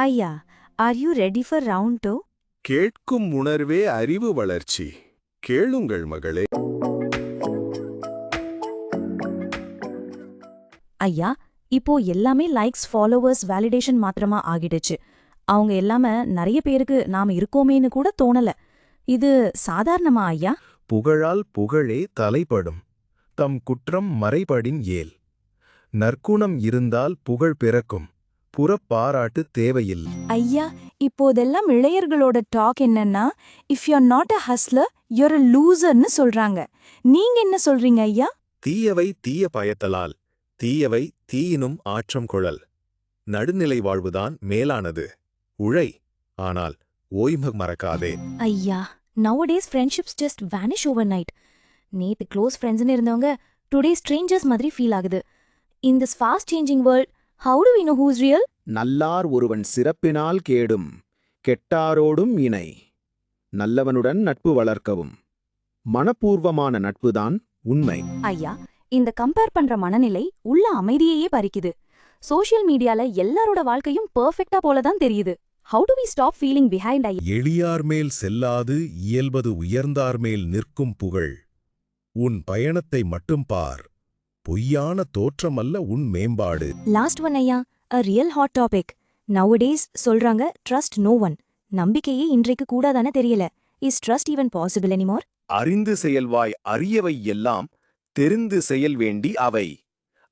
ஐயா are you ready for round two கேட்கும் உணர்வே அறிவு வளர்ச்சி. கேளுங்கள் மகளே. ஐயா இப்போ எல்லாமே லைக்ஸ் ஃபாலோவர்ஸ் வேலிடேஷன் மாத்திரமா ஆகிடுச்சு. அவங்க இல்லாம நிறைய பேருக்கு நாம இருக்கோமேன்னு கூட தோணல. இது சாதாரணமா ஐயா? புகழால் புகழே தலைப்படும். தம் குற்றம் மறைபடின் ஏல். நற்குணம் இருந்தால் புகழ் பிறக்கும். புறப்பாராட்டு தேவையில் ஐயா இப்போதெல்லாம் இளையர்களோட டாக் என்னன்னா if you not a hustler your a லூசர்னு சொல்றாங்க. நீங்க என்ன சொல்றீங்க ஐயா? தீயவை தீய பயத்தலால் தீயவை தீயினும் ஆற்றம் குழல். நடுநிலை வாழ்வுதான் மேலானது. உழை ஆனால் ஓய்வு மறக்காதே. ஐயா nowadays friendships just vanish overnight நேத்து க்ளோஸ் ஃப்ரெண்ட்ஸ்னு இருந்தவங்க டுடே ஸ்ட்ரேஞ்சர்ஸ் மாதிரி ஃபீல் ஆகுது. In this fast changing world how do we know who's real நல்லார் ஒருவன் சிறப்பினால் கேடும் கெட்டாரோடும் இணை. நல்லவனுடன் நட்பு வளர்க்கவும். மனப்பூர்வமான நட்புதான் உண்மை. ஐயா இந்த கம்பேர் பண்ற மனநிலை உள்ள அமைதியையே பறிக்குது. சோஷியல் மீடியால எல்லாரோட வாழ்க்கையும் பெர்ஃபெக்ட்டா போல தான் தெரியுது. How do we stop feeling behind ஐயா? எளியார் மேல் செல்லாது இயல்பது உயர்ந்தார் மேல் நிற்கும் புகழ். உன் பயணத்தை மட்டும் பார். பொய்யான தோற்றமல்ல உன் மேம்பாடு. லாஸ்ட் ஒன் ஐயா a real hot topic nowadays சொல்றாங்க ட்ரஸ்ட் நோ ஒன் நம்பிக்கையே இன்றைக்கு கூடாதானே தெரியல. Is trust even possible anymore அறிந்து செயல்வாய் அரியவை எல்லாம் தெரிந்து செயல் வேண்டி அவை.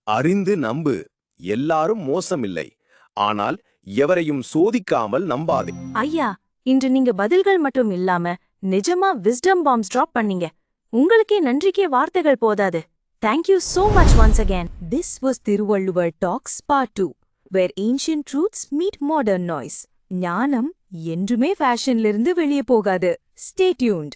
அறிந்து நம்பு எல்லாரும் மோசமில்லை. ஆனால் எவரையும் சோதிக்காமல் நம்பாதே. ஐயா இன்று நீங்க பதில்கள் மட்டும் இல்லாம நிஜமா விஸ்டம் பாம்ஸ் டிராப் பண்ணீங்க. உங்களுக்கே நன்றிக்கே வார்த்தைகள் போதாது. Thank you so much once again this was Thiruvalluvar talks Part two where ancient truths meet modern noise ஞானம் என்றுமே ஃபேஷன்ல இருந்து வெளியே போகாது. Stay tuned